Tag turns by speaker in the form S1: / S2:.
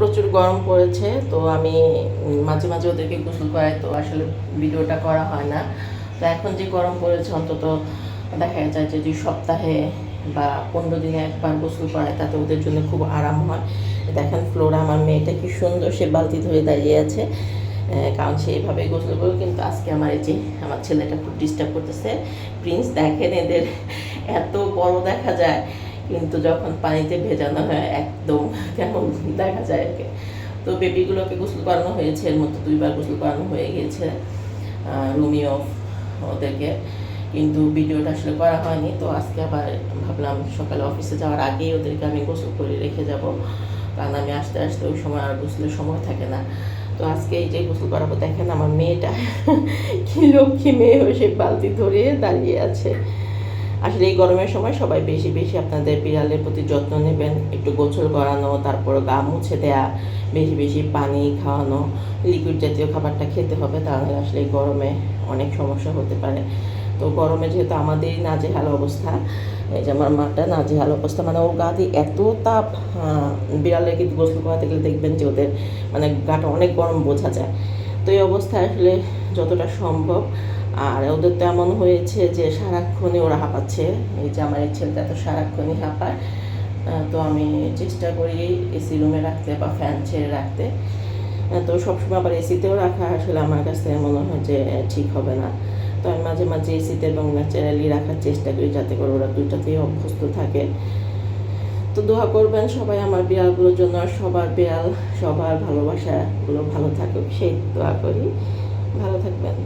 S1: প্রচুর গরম পড়েছে, তো আমি মাঝে মাঝে ওদেরকে গোসল করাই, তো আসলে ভিডিওটা করা হয় না। তো এখন যে গরম পড়েছে, অন্তত দেখা যায় যে দুই সপ্তাহে বা পনেরো দিনে একবার গোসল করায়, তাতে ওদের জন্য খুব আরাম হয়। দেখেন ফ্লোরা, আমার মেয়েটা কি সুন্দর, সে বালতি ধরে দাঁড়িয়ে আছে কারণ সে এইভাবে গোসল করে কিন্তু আজকে আমার এই যে আমার ছেলেটা খুব ডিস্টার্ব করতেছে। প্রিন্স দেখেন এদের এত বড় দেখা যায়। কিন্তু যখন পানিতে ভেজানো হয় একদম, কেমন দেখা যায় ওকে তো বেবিগুলোকে গোসল করানো হয়েছে, এর মধ্যে দুইবার গোসল করানো হয়ে গিয়েছে রুমিও ওদেরকে। কিন্তু ভিডিওটা আসলে করা হয়নি, তো আজকে আবার ভাবলাম সকালে অফিসে যাওয়ার আগেই ওদেরকে আমি গোসল করে রেখে যাব। কারণ আমি আসতে আসতে ওই সময় আর গোসলের সময় থাকে না। তো আজকে এই যে গোসল করাবো, দেখেন আমার মেয়েটা, কি লক্ষ্মী মেয়ে হয়ে সে বালতি ধরে দাঁড়িয়ে আছে। আসলে এই গরমের সময় সবাই বেশি বেশি আপনাদের বিড়ালের প্রতি যত্ন নেবেন একটু গোসল করানো তারপর গা মুছে দেয়া বেশি বেশি পানি খাওয়ানো লিকুইড জাতীয় খাবারটা খেতে হবে তাহলে আসলে এই গরমে অনেক সমস্যা হতে পারে। তো গরমে যেহেতু আমাদেরই নাজেহাল অবস্থা এই যে আমার মাটা নাজেহাল অবস্থা মানে ওর গা দিয়ে এত তাপ আহ, বিড়ালের কিন্তু গোসল করাতে গেলে দেখবেন যে ওদের মানে গাটা অনেক গরম বোঝা যায়। তো এই অবস্থায় আসলে যতটা সম্ভব আর ওদের তো এমন হয়েছে যে সারাক্ষণই ওরা হাঁপাচ্ছে। এই যে আমার এই ছেলেটা তো সারাক্ষণই হাঁপায়। তো আমি চেষ্টা করি এসি রুমে রাখতে বা ফ্যান ছেড়ে রাখতে। তো সবসময় আবার এসিতেও রাখা আসলে আমার কাছে মনে হয় যে ঠিক হবে না। তো আমি মাঝে মাঝে এসিতে এবং ন্যাচারালি রাখার চেষ্টা করি যাতে করে ওরা দুইটাতেই অভ্যস্ত থাকে। তো দোয়া করবেন সবাই আমার বিড়ালগুলোর জন্য। সবার বিড়াল, সবার ভালোবাসাগুলো ভালো থাকুক, সেই দোয়া করি। ভালো থাকবেন।